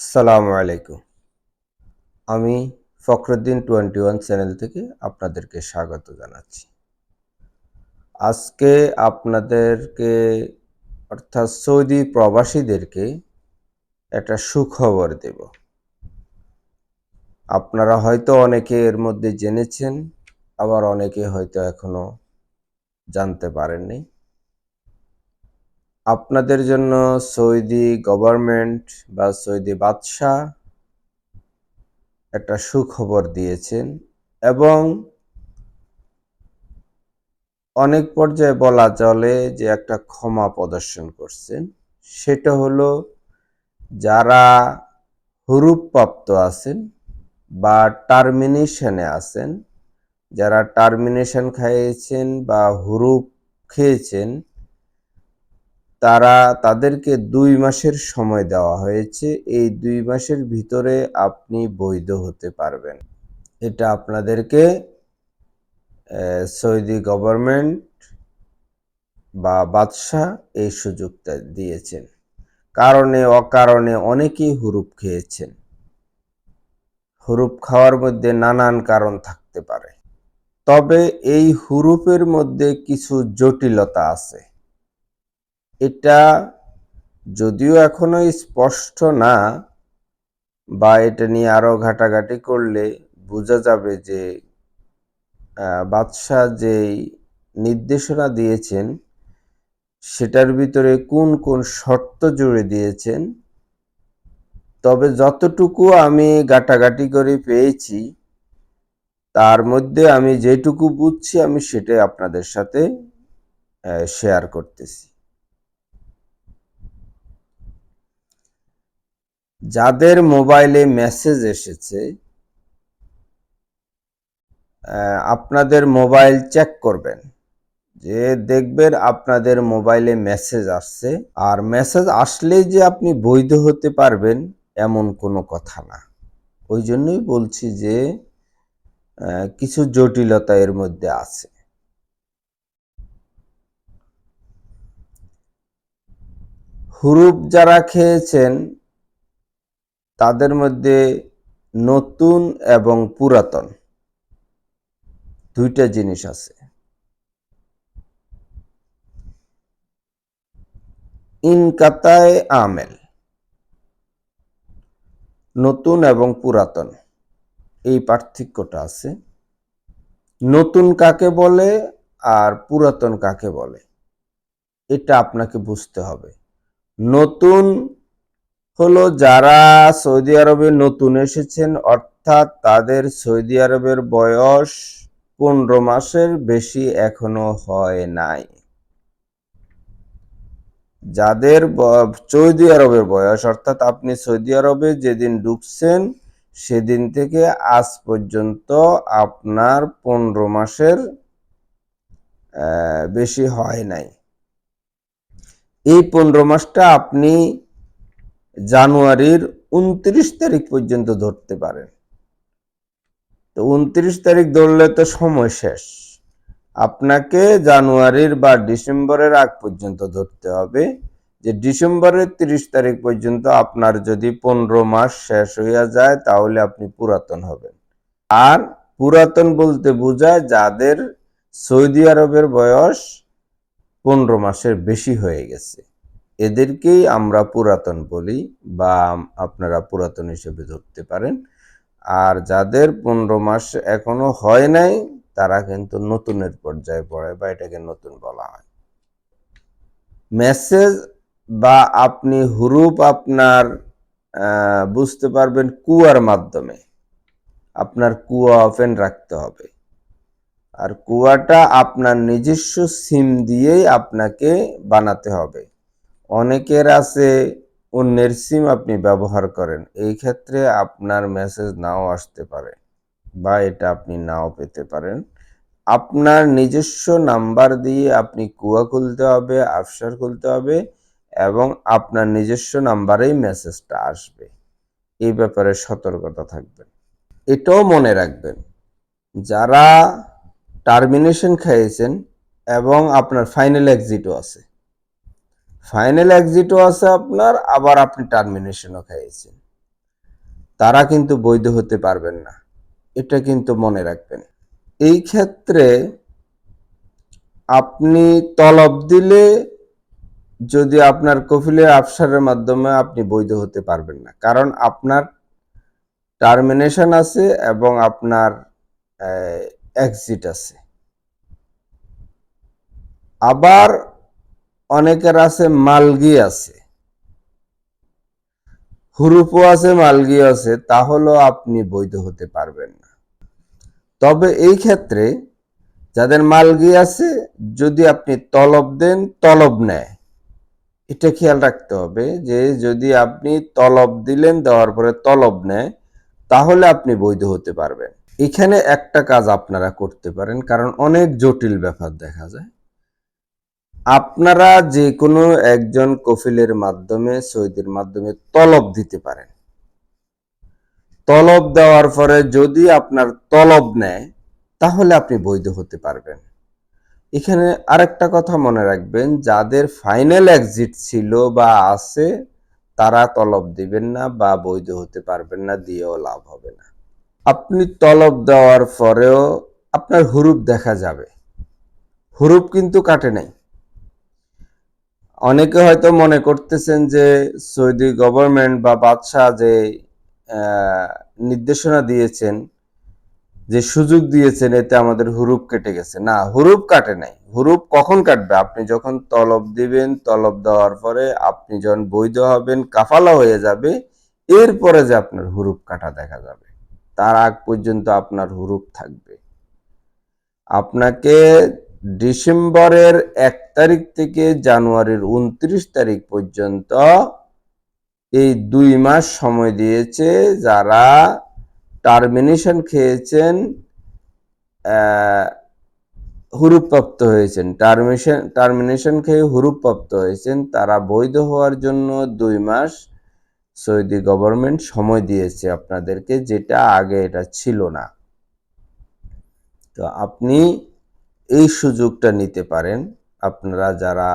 আসসালামু আলাইকুম। আমি ফখরুদ্দিন টোয়েন্টি ওয়ান চ্যানেল থেকে আপনাদেরকে স্বাগত জানাচ্ছি। আজকে আপনাদেরকে, অর্থাৎ সৌদি প্রবাসীদেরকে একটা সুখবর দেব। আপনারা হয়তো অনেকে এর মধ্যে জেনেছেন, আবার অনেকে হয়তো এখনও জানতে পারেননি। আপনাদের জন্য সৌদি গভর্নমেন্ট বা সৌদি বাদশাহ একটা সুখবর দিয়েছেন এবং অনেক পর্যায়ে বলা চলে যে একটা ক্ষমা প্রদর্শন করছেন। সেটা হলো যারা হুরুপ্রাপ্ত আছেন বা টার্মিনেশনে আছেন, যারা টার্মিনেশন খাইয়েছেন বা হুরুপ খেয়েছেন তারা তাদেরকে দুই মাসের সময় দেওয়া হয়েছে। এই দুই মাসের ভিতরে আপনি বৈধ হতে পারবেন। এটা আপনাদেরকে সৌদি গভর্নমেন্ট বা বাদশাহ এই সুযোগটা দিয়েছেন। কারণে, অকারণে অনেকেই হুরুপ খেয়েছেন। হুরুপ খাওয়ার মধ্যে নানান কারণ থাকতে পারে। তবে এই হুরুপের মধ্যে কিছু জটিলতা আছে। এটা যদিও এখনও স্পষ্ট না, বা এটা নিয়ে আরও ঘাটাঘাটি করলে বোঝা যাবে যে বাদশাহ যেই নির্দেশনা দিয়েছেন, সেটার ভিতরে কোন কোন শর্ত জুড়ে দিয়েছেন, তবে যতটুকু আমি ঘাটাঘাটি করে পেয়েছি, তার মধ্যে আমি যেটুকু বুঝছি আমি সেটাই আপনাদের সাথে শেয়ার করতেছি। যাদের মোবাইলে মেসেজ এসেছে আপনাদের মোবাইল চেক করবেন। যে দেখবেন আপনাদের মোবাইলে মেসেজ আসছে, আর মেসেজ আসলেই যে আপনি বৈধ হতে পারবেন এমন কোনো কথা না। ওই জন্যই বলছি যে কিছু জটিলতা এর মধ্যে আছে। হুরুপ যারা খেয়েছেন তাদের মধ্যে নতুন এবং পুরাতন দুইটা জিনিস আছে। ইনকাতায় আমেল, নতুন এবং পুরাতন, এই পার্থক্যটা আছে। নতুন কাকে বলে আর পুরাতন কাকে বলে, এটা আপনাকে বুঝতে হবে। নতুন হলো যারা সৌদি আরবে নতুন এসেছেন, অর্থাৎ তাদের সৌদি আরবের বয়স পনেরো মাসের বেশি এখনও হয় নাই। যাদের সৌদি আরবের বয়স, অর্থাৎ আপনি সৌদি আরবে যেদিন ঢুকছেন, সেদিন থেকে আজ পর্যন্ত আপনার পনেরো মাসের বেশি হয় নাই। এই পনেরো মাসটা আপনি জানুয়ারির উনত্রিশ তারিখ পর্যন্ত ধরতে পারেন তো উনত্রিশ তারিখ ধরলে তো সময় শেষ। আপনাকে জানুয়ারির বা ডিসেম্বরের আগ পর্যন্ত ধরতে হবে। যে ডিসেম্বরের তিরিশ তারিখ পর্যন্ত আপনার যদি পনেরো মাস শেষ হইয়া যায়, তাহলে আপনি পুরাতন হবেন। আর পুরাতন বলতে বোঝায় যাদের সৌদি আরবের বয়স পনেরো মাসের বেশি হয়ে গেছে। এদেরকেই আমরা পুরাতন বলি বা আপনারা পুরাতন হিসেবে ধরতে পারেন। আর যাদের পনেরো মাস এখনও হয় নাই, তারা কিন্তু নতুনের পর্যায়ে পড়ে বা এটাকে নতুন বলা হয়। মেসেজ বা আপনি হুরুপ আপনার বুঝতে পারবেন কুয়ার মাধ্যমে। আপনার কুয়া ওপেন রাখতে হবে। আর কুয়াটা আপনার নিজস্ব সিম দিয়েই আপনাকে বানাতে হবে। অনেকের আছে অন্যের সিম আপনি ব্যবহার করেন, এই ক্ষেত্রে আপনার মেসেজ নাও আসতে পারে বা এটা আপনি নাও পেতে পারেন। আপনার নিজস্ব নাম্বার দিয়ে আপনি কুয়া খুলতে হবে, আফসার খুলতে হবে এবং আপনার নিজস্ব নাম্বারেই মেসেজটা আসবে। এই ব্যাপারে সতর্কতা থাকবেন। এটাও মনে রাখবেন, যারা টার্মিনেশন খেয়েছেন এবং আপনার ফাইনাল এক্সিটও আছে ফাইনাল এক্সিটও আছে আপনার, আবার আপনি টার্মিনেশনও খাইয়েছেন। তারা কিন্তু বৈধ হতে পারবেন না। এটা কিন্তু মনে রাখবেন। এই ক্ষেত্রে আপনি তলব দিলে যদি আপনার কফিলের আফসারের মাধ্যমে আপনি বৈধ হতে পারবেন না। কারণ আপনার টার্মিনেশন আছে এবং আপনার এক্সিট আছে। আবার অনেকের আছে মালগি আছে। হুরুপও আছে মালগি আছে, তাহলেও আপনি বৈধ হতে পারবেন না। তবে এই ক্ষেত্রে যাদের মালগি আছে, যদি আপনি তলব দেন, তলব নেয়। এটা খেয়াল রাখতে হবে যে যদি আপনি তলব দিলেন, দেওয়ার পরে তলব নেয়, তাহলে আপনি বৈধ হতে পারবেন। এখানে একটা কাজ আপনারা করতে পারেন, কারণ অনেক জটিল ব্যাপার দেখা যায়। আপনারা যে কোনো একজন কফিলের মাধ্যমে, সৈদির মাধ্যমে তলব দিতে পারেন। তলব দেওয়ার পরে যদি আপনার তলব নেয়, তাহলে আপনি বৈধ হতে পারবেন। এখানে আরেকটা কথা মনে রাখবেন, যাদের ফাইনাল এক্সিট ছিল বা আছে, তারা তলব দিবেন না বা বৈধ হতে পারবেন না, দিয়েও লাভ হবে না। আপনি তলব দেওয়ার পরেও আপনার হুরুপ দেখা যাবে। হুরুপ কিন্তু কাটে নাই। অনেকে হয়তো মনে করতেছেন যে সৌদি গভর্নমেন্ট বা বাদশাহ যে নির্দেশনা দিয়েছেন, যে সুযোগ দিয়েছেন, এতে আমাদের হুরুপ কেটে গেছে। না, হুরুপ কাটে নাই। হুরুপ কখন কাটবে? আপনি যখন তলব দিবেন, তলব দেওয়ার পরে আপনি যখন বৈধ হবেন, কাফালা হয়ে যাবে, এরপরে যে আপনার হুরুপ কাটা দেখা যাবে। তার আগ পর্যন্ত আপনার হুরুপ থাকবে। আপনাকে ডিসেম্বরের এক তারিখ থেকে জানুয়ারির উনত্রিশ তারিখ পর্যন্ত এই দুই মাস সময় দিয়েছে যারা টার্মিনেশন খেয়েছেন হুরুপ্রাপ্ত হয়েছেন। টার্মিনেশন টার্মিনেশন খেয়ে হুরুপ্রাপ্ত হয়েছেন। তারা বৈধ হওয়ার জন্য দুই মাস সৌদি গভর্নমেন্ট সময় দিয়েছে আপনাদেরকে, যেটা আগে এটা ছিল না। তো আপনি এই সুযোগটা নিতে পারেন আপনারা যারা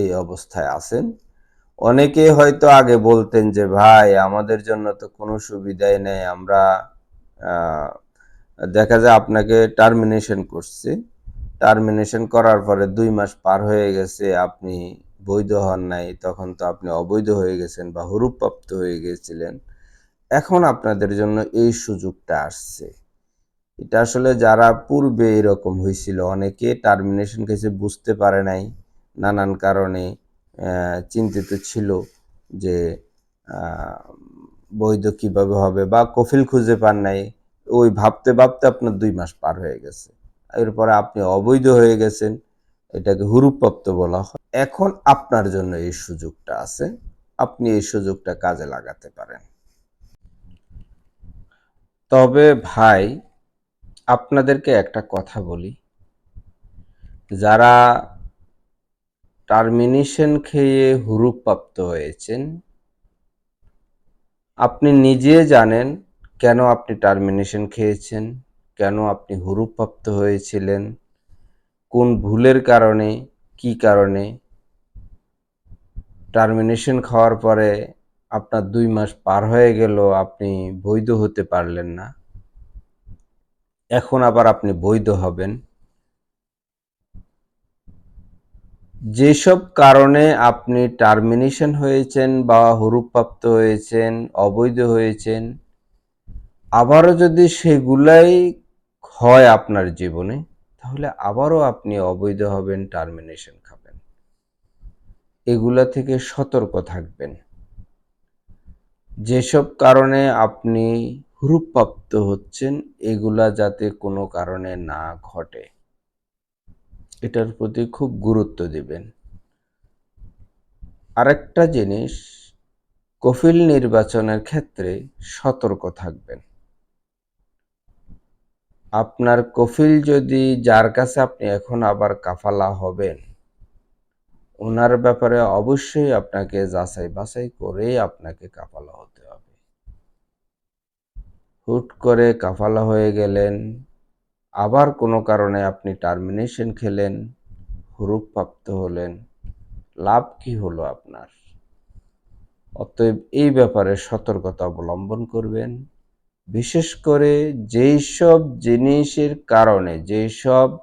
এই অবস্থায় আছেন। অনেকে হয়তো আগে বলতেন যে, ভাই, আমাদের জন্য তো কোনো সুবিধাই নেই, আমরা দেখা যায় আপনাকে টার্মিনেশন করছে। টার্মিনেশন করার পরে দুই মাস পার হয়ে গেছে, আপনি বৈধ হন নাই, তখন তো আপনি অবৈধ হয়ে গেছেন বা হুরুপ্রাপ্ত হয়ে গেছিলেন। এখন আপনাদের জন্য এই সুযোগটা আসছে। এটা আসলে যারা পূর্বে এরকম হয়েছিল অনেকে টার্মিনেশন কেসে বুঝতে পারে নাই নানান কারণে চিন্তিত ছিল যে বৈধ কীভাবে হবে বা কফিল খুঁজে পান নাই। ওই ভাবতে ভাবতে আপনার দুই মাস পার হয়ে গেছে। এরপরে আপনি অবৈধ হয়ে গেছেন, এটাকে হুরুপ্রাপ্ত বলা হয়। এখন আপনার জন্য এই সুযোগটা আছে, আপনি এই সুযোগটা কাজে লাগাতে পারেন। তবে ভাই আপনাদেরকে একটা কথা বলি। যারা টার্মিনেশন খেয়ে হুরুপ্রাপ্ত হয়েছেন, আপনি নিজে জানেন কেন আপনি টার্মিনেশন খেয়েছেন, কেন আপনি হুরুপ্রাপ্ত হয়েছিলেন, কোন ভুলের কারণে, কি কারণে? টার্মিনেশন খাওয়ার পরে আপনার দুই মাস পার হয়ে গেল, আপনি বৈধ হতে পারলেন না। এখন আবার আপনি বৈধ হবেন। যেসব কারণে আপনি টার্মিনেশন হয়েছেন বা হুরুপ্রাপ্ত হয়েছেন, অবৈধ হয়েছেন, আবারও যদি সেগুলাই হয় আপনার জীবনে, তাহলে আবারও আপনি অবৈধ হবেন, টার্মিনেশন খাবেন। এগুলা থেকে সতর্ক থাকবেন। যেসব কারণে আপনি হুরুপ্রাপ্ত হচ্ছেন, এগুলা যাতে কোনো কারণে না ঘটে। এটার প্রতি খুব গুরুত্ব দিবেন। আরেকটা জিনিস, কফিল নির্বাচনের ক্ষেত্রে সতর্ক থাকবেন। আপনার কফিল যদি যার কাছে আপনি এখন আবার কাফালা হবেন, ওনার ব্যাপারে অবশ্যই আপনাকে যাচাই বাছাই করেই আপনাকে কাফালা হতে হুট করে কাফালা হয়ে গেলেন। আবার কোনো কারণে আপনি টার্মিনেশন খেলেন, হুরুপ প্রাপ্ত হলেন। লাভ কি হলো আপনার? অতএব এই ব্যাপারে সতর্কতা অবলম্বন করবেন। বিশেষ করে যেই সব জিনিসের কারণে, যেই সব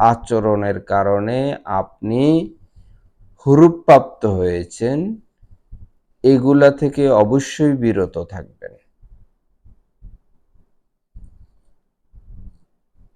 আচরণের কারণে আপনি হুরুপ্রাপ্ত হয়েছেন, এগুলা থেকে অবশ্যই বিরত থাকবেন।